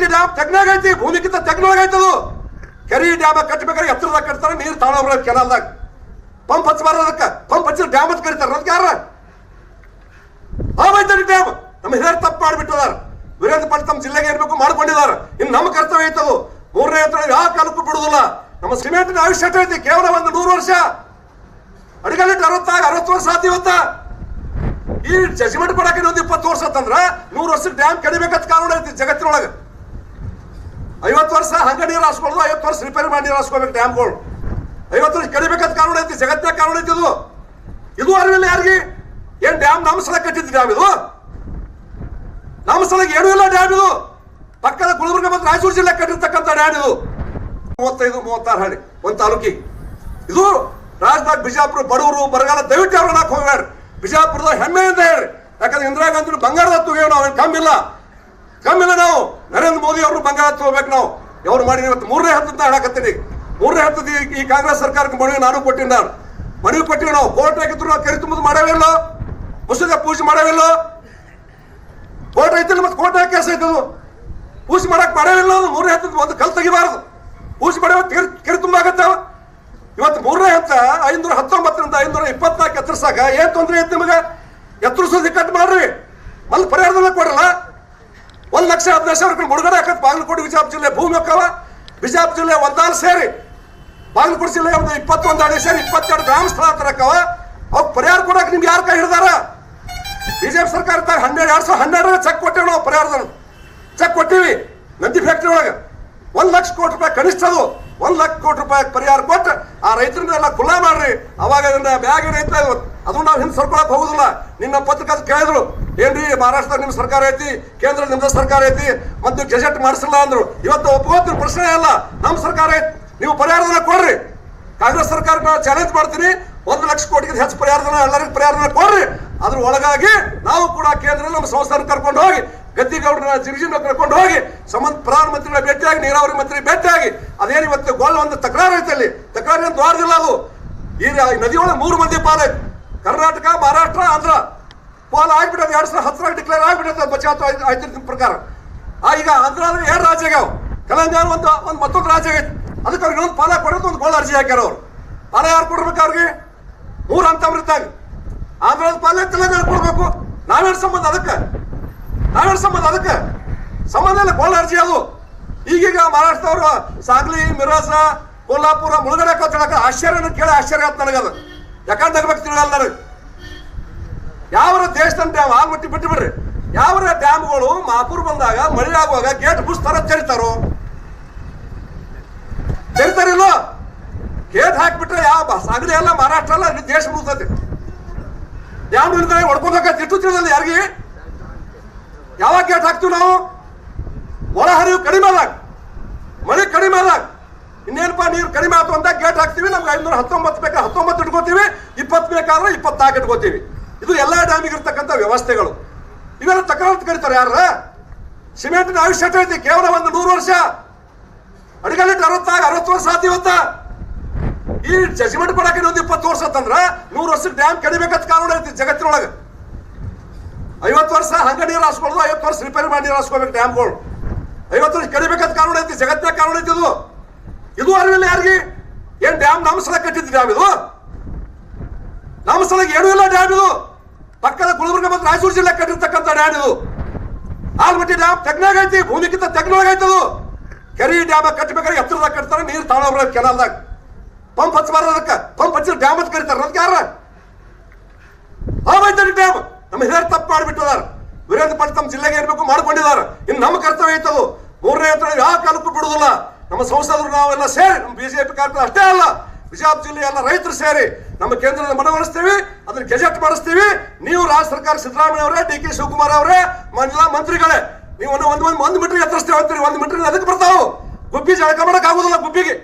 Almatti dam ತೆಗ್ನಾಗೈತಿ, ಭೂಮಿಗಿಂತ ತೆಗ್ನೊಳಗೈತದು ಕೆರಿ dam ಕಟ್ಟಬೇಕಾದ್ರೆ ಎತ್ತರದಾಗ ಕಟ್ತಾರ, ನೀರು ತಾಳ ಕೆನಲ್ದಾಗ. ಪಂಪ್ ಹಚ್ಚಬಾರ್ದು ಅದಕ್ಕೆ. ಪಂಪ್ ಹಚ್ಚಿದ್ರೆ ಡ್ಯಾಮ್ ಅಂತ ಕರೀತಾರೆ. ಅದಕ್ಕೆ ಯಾರ? ಆವೈತರಿ ಡ್ಯಾಮ್. ನಮ್ಮ ಹಿರಿಯರು ತಪ್ಪು ಮಾಡಿಬಿಟ್ಟಿದ್ದಾರೆ. ವೀರೇಂದ್ರ ತಮ್ಮ ಜಿಲ್ಲೆಗೆ ಇರಬೇಕು ಮಾಡ್ಕೊಂಡಿದ್ದಾರೆ. ಇನ್ನು ನಮ್ಮ ಕರ್ತವ್ಯ ಐತದು. ಮೂರನೇ ಹತ್ರ ಯಾವ ಕಾಲಕ್ಕೂ ಬಿಡುದಿಲ್ಲ ನಮ್ಮ ಸಿಮೆಂಟಿನ ಆಯುಷ್ಯ ಐತಿ. ಕೇವಲ ಒಂದು ನೂರು ವರ್ಷ. ಅಡಿಗಲ್ಲಿಟ್ಟು ಅರವತ್ತಾಗ, ಅರವತ್ತು ವರ್ಷ ಆತಿ ಇವತ್ತ. ಈ ಜಜ್ಮೆಂಟ್ ಕೊಡಕ್ಕೆ ಇನ್ನೊಂದು ಇಪ್ಪತ್ತು ವರ್ಷ ಅಂತಂದ್ರ ನೂರು ವರ್ಷ ಡ್ಯಾಮ್ ಕಡಿಬೇಕಂತ ಕಾರಣ ಐತಿ ಜಗತ್ತಿನೊಳಗೆ. ಐವತ್ತು ವರ್ಷ ಹಂಗ ನೀರು ಹಾಸ್ಕೊಳ್ಳೋದು, ಐವತ್ತು ವರ್ಷ ರಿಪೇರಿ ಮಾಡಿ ನೀರು ಹಾಸ್ಕೋಬೇಕು ಡ್ಯಾಮ್ಗಳು. ಐವತ್ತು ವರ್ಷ ಕಡಿಬೇಕಂತ ಕಾರಣ ಐತಿ ಜಗತ್ತಿನ ಕಾರಣ ಐತಿ ಇದು? ಇದು ಅರಿವಿಲ್ಲ ಯಾರಿಗೆ? ಏನ್ ಡ್ಯಾಮ್ ನಮ್ಮ ಸಲ ಕಟ್ಟಿದ್ದು ಡ್ಯಾಮ್ ಇದು? ನಮ್ಮ ಸಲಕ್ಕೆ ಏನೂ ಇಲ್ಲ ಡ್ಯಾಮ್ ಇದು. ಪಕ್ಕದ ಗುಲ್ಬರ್ಗ ಮತ್ತು ರಾಯಚೂರು ಜಿಲ್ಲೆ ಕಟ್ಟಿರ್ತಕ್ಕಂಥ ಡ್ಯಾಮ್ ಇದು. ಮೂವತ್ತೈದು, ಮೂವತ್ತಾರು ಹಳ್ಳಿ, ಒಂದು ತಾಲೂಕಿಗೆ. ಇದು ರಾಜನಾಥ್ ಬಿಜಾಪುರ ಬಡವರು ಬರಗಾಲ ದಯವಿಟ್ಟು ಅವ್ರನ್ನ ಹೋಗ್ಬೇಡ್ರಿ ಬಿಜಾಪುರದ ಹೆಮ್ಮೆ ಅಂತ ಹೇಳಿ ಯಾಕಂದ್ರೆ ಇಂದಿರಾ ಗಾಂಧಿ ಬಂಗಾರದ ತುಗೇನು ಏನ್ ಕಮ್ಮಿಲ್ಲ. ಕಮ್ಮಿಲ್ಲ ನಾವು ನರೇಂದ್ರ ಮೋದಿ ಅವರು ಬಂಗಾರ ತಗೋಬೇಕು ನಾವು. ಅವ್ರು ಮಾಡಿ ಇವತ್ತು ಮೂರನೇ ಹಂತದ ಹೇಳಕತ್ತೀನಿ ಮೂರನೇ ಹಂತದ ಈ- ಕಾಂಗ್ರೆಸ್ ಸರ್ಕಾರಕ್ಕೆ ಮನವಿ ನಾನು ಕೊಟ್ಟಿನಿ ನಾನು ಮನವಿ ಕೊಟ್ಟಿವಿ ನಾವು. ಕೋರ್ಟ್ ಹಾಕಿದ್ರು ನಾವು ಕರಿ ತುಂಬುದು ಮಾಡವಿಲ್ಲ ಮುಸುಗ ಪೂಜೆ ಮಾಡವಿಲ್ಲ ಕೋರ್ಟ್ ಐತಿಲ್ಲ ಮತ್ತೆ ಕೋರ್ಟ್ ಹಾಕಿ ಕೇಸ್ ಐತದು. ಪೂಜೆ ಮಾಡಕ್ ಮಾಡವಿಲ್ಲ ಮೂರನೇ ಹಂತದ ಒಂದು ಕಲ್ ತೆಗಿಬಾರದು. ಪೂಜೆ ಮಾಡೋ ಕೆರೆ ಕೆರೆ ಆಗತ್ತ ಇವತ್ತು ಮೂರನೇ ಹಂತ ಐನೂರ ಹತ್ತೊಂಬತ್ತರಿಂದ ಐನೂರ ಇಪ್ಪತ್ನಾಲ್ಕು ಎತ್ತರಿಸಾಕ ಏನ್ ತೊಂದರೆ ಐತಿ ನಿಮಗೆ? ಎತ್ತರಿಸೋದು ಕಟ್ ಮಾಡ್ರಿ. ಮಲ್ ಪರಿಹಾರದಲ್ಲ ಕೊಡಲ್ಲ. ಒಂದ್ ಲಕ್ಷ ಹದಿನೈದು ಸಾವಿರ ರೂಪಾಯಿ ಮುಡುಗಡೆ ಹಾಕತ್ ಬಾಗಲಕೋಟೆ ಬಿಜಾಪುರ ಜಿಲ್ಲೆ ಭೂಮಿ ಹಾಕಲ್ಲ ಬಿಜಾಪುರ ಜಿಲ್ಲೆ ಒಂದಾಲ್ ಸೇರಿ. ಬಾಗಲಕೋಟೆ ಜಿಲ್ಲೆ ಒಂದು ಇಪ್ಪತ್ತೊಂದು ಅಡಿ ಸೇರಿ ಇಪ್ಪತ್ತೆರಡು ಗ್ರಾಮ ಸ್ಥಳಾಂತರ ಹಾಕವ. ಅವ್ ಪರಿಹಾರ ಕೊಡಕ್ ನಿಮ್ಗೆ ಯಾರ ಕೈ ಹಿಡ್ದಾರ? ಬಿಜೆಪಿ ಸರ್ಕಾರ ಹನ್ನೆರಡು, ಎರಡು ಸಾವಿರದ ಹನ್ನೆರಡರ ಚೆಕ್ ಕೊಟ್ಟೆವು ನಾವು ಪರಿಹಾರದ ಚೆಕ್ ಕೊಟ್ಟಿವಿ ನಂದಿ ಫ್ಯಾಕ್ಟ್ರಿ ಒಳಗೆ. ಒಂದು ಲಕ್ಷ ಕೋಟಿ ರೂಪಾಯಿ ಕನಿಷ್ಠ ಅದು ಒಂದು ಲಕ್ಷ ಕೋಟಿ ರೂಪಾಯಿ ಪರಿಹಾರ ಕೊಟ್ಟು ಆ ರೈತರನ್ನೆಲ್ಲ ಖುಲ್ಲಾ ಮಾಡ್ರಿ. ಅವಾಗ ಅದನ್ನ ಬ್ಯಾಗ್ ರೈತ ಅದು ನಾವು ಹಿಂದೆ ಸರ್ಕೊಳಕ್ ಹೋಗುದಿಲ್ಲ. ನಿನ್ನ ಪತ್ರಿಕಾ ಕೇಳಿದ್ರು. ಏನ್ರಿ, ಮಹಾರಾಷ್ಟ್ರ ನಿಮ್ ಸರ್ಕಾರ ಐತಿ, ಕೇಂದ್ರ ನಿಮ್ದ ಸರ್ಕಾರ ಐತಿ ಮತ್ತು ಗೆಜೆಟ್ ಮಾಡಿಸಿಲ್ಲ ಅಂದ್ರು. ಇವತ್ತು ಒಪ್ಕೋತಿರ ಪ್ರಶ್ನೆ ಅಲ್ಲ ನಮ್ಮ ಸರ್ಕಾರ ಐತಿ. ನೀವು ಪರಿಹಾರದನ್ನ ಕೊಡ್ರಿ. ಕಾಂಗ್ರೆಸ್ ಸರ್ಕಾರ ಚಾಲೆಂಜ್ ಮಾಡ್ತೀನಿ, ಒಂದು ಲಕ್ಷ ಕೋಟಿಗೆ ಹೆಚ್ಚು ಪರಿಹಾರದನ ಎಲ್ಲರಿಗೂ ಪರಿಹಾರಧನ ಕೊಡ್ರಿ. ಅದ್ರ ಒಳಗಾಗಿ ನಾವು ಕೂಡ ಕೇಂದ್ರ ನಮ್ಮ ಸಂಸ್ಥಾನ ಕರ್ಕೊಂಡು ಹೋಗಿ, ಗದ್ದಿಗೌಡರನ್ನ ಜಿರಿಜಿನ ಕರ್ಕೊಂಡು ಹೋಗಿ ಸಂಬಂಧ ಪ್ರಧಾನಮಂತ್ರಿಗಳ ಭೇಟಿಯಾಗಿ, ನೀರಾವರಿ ಮಂತ್ರಿ ಭೇಟಿಯಾಗಿ, ಅದೇನು ಇವತ್ತು ಗೋಲ್ ಒಂದು ತಕರಾರು ಐತೆ ಅಲ್ಲಿ. ತಕರಾರು ದ್ವಾರದಿಲ್ಲ ಅದು. ಈ ನದಿಯೊಳಗೆ ಮೂರು ಮಂದಿ ಪಾಲೈತಿ ಕರ್ನಾಟಕ, ಮಹಾರಾಷ್ಟ್ರ, ಆಂಧ್ರ. ಪಾಲ ಆಗ್ಬಿಟ್ಟದ ಎರಡು ಸಾವಿರದ ಹತ್ತರಾಗ ಡಿಕ್ಲೇರ್ ಆಗ್ಬಿಟ್ಟದ ಬಚಾವ್ ಆಯ್ತಿರ್ತೀನಿ ಪ್ರಕಾರ. ಆ, ಈಗ ಆಂಧ್ರ ಅಂದ್ರೆ ಎರಡು ರಾಜ್ಯ ಆಗ್ಯಾವ. ತೆಲಂಗಾಣ ಒಂದು ಒಂದು ಮತ್ತೊಂದು ರಾಜ್ಯ ಆಗೈತಿ. ಅದಕ್ಕೆ ಅವ್ರಿಗೆ ಒಂದು ಪಾಲ ಕೊಡೋದು ಒಂದು ಗೋಲ್ ಅರ್ಜಿ ಹಾಕ್ಯಾರ ಅವ್ರು. ಪಾಲ ಯಾರು ಕೊಡ್ಬೇಕು ಅವ್ರಿಗೆ? ಮೂರು ಅಂತ ಇದ್ದಾಗ ಆಂಧ್ರದ ಪಾಲ ತೆಲಂಗಾಣ ಕೊಡ್ಬೇಕು? ನಾವೇನು ಸಂಬಂಧ ಅದಕ್ಕೆ? ನಾವೇನು ಸಂಬಂಧ ಅದಕ್ಕೆ? ಸಂಬಂಧ ಇಲ್ಲ ಗೋಲ್ ಅರ್ಜಿ ಅದು. ಈಗೀಗ ಮಹಾರಾಷ್ಟ್ರದವರು ಸಾಗ್ಲಿ ಮಿರಾಸ ಕೊಲ್ಲಾಪುರ, ಮುಳುಗಡೆ ಕತ್ತಳಕ ಆಶ್ಚರ್ಯ ಕೇಳಿ ಆಶ್ಚರ್ಯ ಆಯ್ತು ನನಗದು. ಯಾಕಂದ್ರೆ ತಗಬೇಕು ತಿಳಿಯಲ್ಲ ನನಗೆ. ಯಾವ ದೇಶದ ಡ್ಯಾಮ್ ಆಲ್ಮಟ್ಟಿ ಬಿಟ್ಟು ಬಿಡ್ರಿ. ಯಾವ ಡ್ಯಾಮ್ಗಳು ಮಾಪುರ್ ಬಂದಾಗ ಮಳೆ ಆಗುವಾಗ ಗೇಟ್ ಬುಸ್ ತರ ತೆರಿತಾರೋ ತೆರಿತಾರಿಲ್ಲ ಗೇಟ್ ಹಾಕ್ಬಿಟ್ರೆ ಯಾವ ಸಾಗಲಿ ಎಲ್ಲ ಮಹಾರಾಷ್ಟ್ರ ಇಡೀ ದೇಶ ಮುಗ್ತದೆ. ಡ್ಯಾಮ್ ಇಲ್ದ ಹೊಡ್ಕೋಬೇಕಂತ ಇಟ್ಟು ತಿಳಿದಲ್ಲ ಯಾರಿಗೆ? ಯಾವಾಗ ಗೇಟ್ ಹಾಕ್ತೀವಿ ನಾವು? ಒಳ ಹರಿವು ಕಡಿಮೆ ಆದಾಗ, ಮಳೆ ಕಡಿಮೆ ಆದಾಗ. ಇನ್ನೇನಪ್ಪ, ನೀರು ಕಡಿಮೆ ಆಯ್ತು ಅಂತ ಗೇಟ್ ಹಾಕ್ತೀವಿ, ನಮ್ಗೆ ಐನೂರ ಹತ್ತೊಂಬತ್ತು ಬೇಕಾದ್ರೆ ಹತ್ತೊಂಬತ್ತು ಇಟ್ಕೋತೀವಿ, ಇಪ್ಪತ್ತು ಬೇಕಾದ್ರೆ ಇಪ್ಪತ್ತಾಕ ಇಟ್ಕೋತೀವಿ. ಇದು ಎಲ್ಲ ಡ್ಯಾಮಿಗೆ ಇರ್ತಕ್ಕಂಥ ವ್ಯವಸ್ಥೆಗಳು. ಇವೆಲ್ಲ ತಕರಾರು ಕರೀತಾರೆ ಯಾರ ಸಿಮೆಂಟಿನ ಆಯುಷ್ಯ ಐತಿ, ಕೇವಲ ಒಂದು ನೂರು ವರ್ಷ. ಅಡಿಗಲ್ಲಿ ಅರವತ್ತಾಗ, ಅರವತ್ತು ವರ್ಷ ಆತಿ ಇವತ್ತ. ಈ ಜಜ್ಮೆಂಟ್ ಕೊಡಕ್ಕೆ ಒಂದು ಇಪ್ಪತ್ತು ವರ್ಷ ಅಂತಂದ್ರ ನೂರು ವರ್ಷ ಡ್ಯಾಮ್ ಕಡಿಬೇಕಂತ ಕಾನೂನು ಐತಿ ಜಗತ್ತಿನೊಳಗೆ. ಐವತ್ತು ವರ್ಷ ಹಂಗ ನೀರು ಹಾಸ್ಕೊಳ್ಳೋದು, ಐವತ್ತು ವರ್ಷ ರಿಪೇರಿ ಮಾಡಿ ನೀರು ಹಾಸ್ಕೋಬೇಕು ಡ್ಯಾಮ್ಗಳು ಐವತ್ತು ವರ್ಷ ಕಡಿಬೇಕಂತ ಕಾನೂನು ಐತಿ, ಜಗತ್ತಿನ ಕಾನೂನು ಐತಿ ಇದು. ಇದು ಅರಿವಿಲ್ಲ ಯಾರಿಗೆ? ಏನ್ ಡ್ಯಾಮ್ ನಮ್ಮ ಸಲ ಕಟ್ಟಿದ್ದು ಡ್ಯಾಮ್ ಇದು? ನಮ್ಮ ಏನೂ ಇಲ್ಲ ಡ್ಯಾಮ್ ಇದು. ಪಕ್ಕದ ಗುಲ್ಬರ್ಗ ಮತ್ತು ರಾಯಚೂರು ಜಿಲ್ಲೆ ಕಟ್ಟಿರ್ತಕ್ಕಂಥ ಡ್ಯಾಮ್ ಇದು. ಆಲ್ಮಟ್ಟಿ ಡ್ಯಾಮ್ ತೆಗ್ನಾಗೈತಿ, ಭೂಮಿಗಿಂತ ತೆಗ್ನೊಳಗೈತದು ಕೆರಿ ಡ್ಯಾಮ್ ಕಟ್ಟಬೇಕಾದ್ರೆ ಎತ್ತರದಾಗ ಕಟ್ತಾರೆ, ನೀರು ತಾಳ ಕೆನಾಲ್ದಾಗ. ಪಂಪ್ ಹಚ್ಚಬಾರ್ದು ಅದಕ್ಕೆ. ಪಂಪ್ ಹಚ್ಚಿದ್ರೆ ಡ್ಯಾಮ್ ಅಂತ ಕರೀತಾರೆ. ಅದಕ್ಕೆ ಯಾರ? ಆವೈತರಿ ಡ್ಯಾಮ್ ನಮ್ಮ ಹಿರಿಯರು ತಪ್ಪು ಮಾಡಿಬಿಟ್ಟಿದ್ದಾರೆ. ವೀರೇಂದ್ರ ತಮ್ಮ ಜಿಲ್ಲೆಗೆ ಇರಬೇಕು ಮಾಡ್ಕೊಂಡಿದ್ದಾರೆ. ಇನ್ನು ನಮ್ಮ ಕರ್ತವ್ಯ ಐತದು ಮೂರನೇ ಹಂತ ಯಾವ ಕಾಲಕ್ಕೂ ಬಿಡುದಿಲ್ಲ ನಮ್ಮ ಸಂಸದರು ನಾವೆಲ್ಲ ಸೇರಿ, ನಮ್ಮ ಬಿಜೆಪಿ ಕಾರ್ಯಕ್ರಮ ಅಷ್ಟೇ ಅಲ್ಲ. ಬಿಜಾಪುರ ಜಿಲ್ಲೆ ಎಲ್ಲ ರೈತರು ಸೇರಿ ನಮ್ಮ ಕೇಂದ್ರದ ಮನವೊಲಿಸ್ತೀವಿ ಅದನ್ನ ಗೆಜೆಟ್ ಮಾಡಿಸ್ತೀವಿ. ನೀವು ರಾಜ್ಯ ಸರ್ಕಾರ ಸಿದ್ದರಾಮಯ್ಯ ಅವರೇ, ಡಿ ಕೆ ಶಿವಕುಮಾರ್ ಅವರೇ ಎಲ್ಲ ಮಂತ್ರಿಗಳೇ, ನೀವು ಒಂದು ಒಂದು ಒಂದು ಮೀಟರ್ ಎತ್ತರಿಸ್ತೀವಿ ಅಂತೀರಿ, ಒಂದು ಮೀಟರ್ ಅದಕ್ಕೆ ಬರ್ತಾವು. ಗುಬ್ಬಿ ಜಳಕ ಮಾಡಕ್ ಆಗುದಿಲ್ಲ ಗುಬ್ಬಿಗೆ.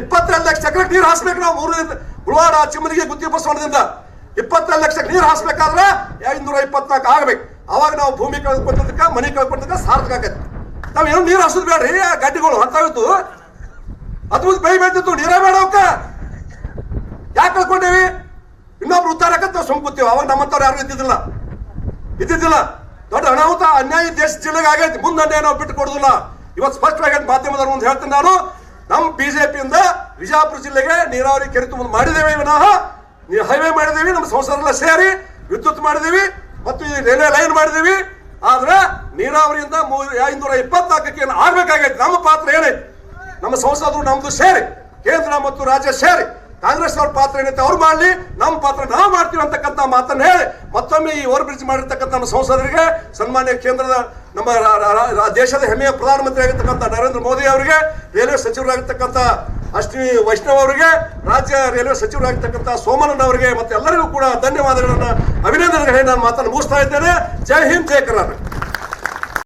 ಇಪ್ಪತ್ತೆರಡು ಲಕ್ಷ ಚಕ್ರಕ್ಕೆ ನೀರು ಹಾಸ್ಬೇಕು ನಾವು ಮೂರರಿಂದ ಉಳವಾಡ ಚಿಮ್ಮನಿಗೆ ಗುತ್ತಿ ಬಸವಣದಿಂದ ಇಪ್ಪತ್ತೆರಡು ಲಕ್ಷಕ್ಕೆ ನೀರು ಹಾಸ್ಬೇಕಾದ್ರೆ ಐನೂರ ಇಪ್ಪತ್ನಾಲ್ಕು ಆಗ್ಬೇಕು. ಅವಾಗ ನಾವು ಭೂಮಿ ಕಳೆದುಕೊಂಡಿದ್ದಕ್ಕೆ ಮನೆ ಕಳ್ಕೊಟ್ಟದಕ್ಕ ಸಾರ್ಥಕ ಆಗತ್ತೆ ನಾವು ಏನು ನೀರು ಹಾಸೋದು ಬೇಡ್ರಿ ಗಡ್ಡಿಗಳು ಅಂತಾಗಿತ್ತು ಅದು ಬೈ ಬೆಳ್ತಿತ್ತು, ನೀರೇ ಬೇಡ ಕೂತೀವಿ ಅವಾಗ ನಮ್ಮಂತವ್ರು ಯಾರು ಇದ್ದಿದ್ದಿಲ್ಲ. ಇದ್ದಿದ್ದಿಲ್ಲ. ದೊಡ್ಡ ಅನಾಹುತ, ಅನ್ಯಾಯ, ದೇಶ ಜಿಲ್ಲೆಗೆ ಆಗೈತಿ. ಮುಂದೆ ಅನ್ಯಾಯ ನಾವು ಬಿಟ್ಟು ಕೊಡುದಿಲ್ಲ. ಇವತ್ತು ಸ್ಪಷ್ಟವಾಗಿ ಮಾಧ್ಯಮದವ್ರ ಮುಂದೆ ಹೇಳ್ತೀನಿ ನಾನು. ನಮ್ಮ ಬಿಜೆಪಿಯಿಂದ ವಿಜಯಪುರ ಜಿಲ್ಲೆಗೆ ನೀರಾವರಿ ಕೆರೆತ ಮುಂದೆ ಮಾಡಿದ್ದೇವೆ ವಿನಃ. ಹೈವೇ ಮಾಡಿದ್ದೀವಿ, ನಮ್ಮ ಸಂಸಾರಲ್ಲ ಸೇರಿ ವಿದ್ಯುತ್ ಮಾಡಿದ್ದೀವಿ ಮತ್ತು ರೈಲ್ವೆ ಲೈನ್ ಮಾಡಿದ್ದೀವಿ. ಆದ್ರೆ ನೀರಾವರಿಯಿಂದ ಐನೂರ ಇಪ್ಪತ್ನಾಲ್ಕಕ್ಕೆ ಏನು ಆಗ್ಬೇಕಾಗೈತಿ? ನಮ್ಮ ಪಾತ್ರ ಏನೈತಿ ನಮ್ಮ ಸಂಸದರು ನಮ್ದು ಸೇರಿ, ಕೇಂದ್ರ ಮತ್ತು ರಾಜ್ಯ ಸೇರಿ. ಕಾಂಗ್ರೆಸ್ ಅವ್ರ ಪಾತ್ರ ಏನೈತೆ ಅವ್ರು ಮಾಡಲಿ ನಮ್ಮ ಪಾತ್ರ ನಾವು ಮಾಡ್ತೀವಿ ಅಂತಕ್ಕಂಥ ಮಾತನ್ನು ಹೇಳಿ ಮತ್ತೊಮ್ಮೆ ಈ ಓವರ್ ಬ್ರಿಡ್ಜ್ ಮಾಡಿರ್ತಕ್ಕಂಥ ನಮ್ಮ ಸಂಸದರಿಗೆ, ಸನ್ಮಾನ್ಯ ಕೇಂದ್ರದ ನಮ್ಮ ದೇಶದ ಹೆಮ್ಮೆಯ ಪ್ರಧಾನಮಂತ್ರಿ ಆಗಿರ್ತಕ್ಕಂಥ ನರೇಂದ್ರ ಮೋದಿ ಅವರಿಗೆ, ರೈಲ್ವೆ ಸಚಿವರಾಗಿರ್ತಕ್ಕಂಥ ಅಶ್ವಿನಿ ವೈಷ್ಣವ್ ಅವರಿಗೆ, ರಾಜ್ಯ ರೈಲ್ವೆ ಸಚಿವರಾಗಿರ್ತಕ್ಕಂಥ ಸೋಮನನ್ ಅವರಿಗೆ ಮತ್ತೆ ಎಲ್ಲರಿಗೂ ಕೂಡ ಧನ್ಯವಾದಗಳನ್ನು ಅಭಿನಂದನೆಗಳು ಹೇಳಿ ನಾನು ಮಾತನ್ನು ಮುಗಿಸ್ತಾ ಇದ್ದೇನೆ. ಜೈ ಹಿಂದ್ ಜಯ ಕರ್ನಾಟಕ.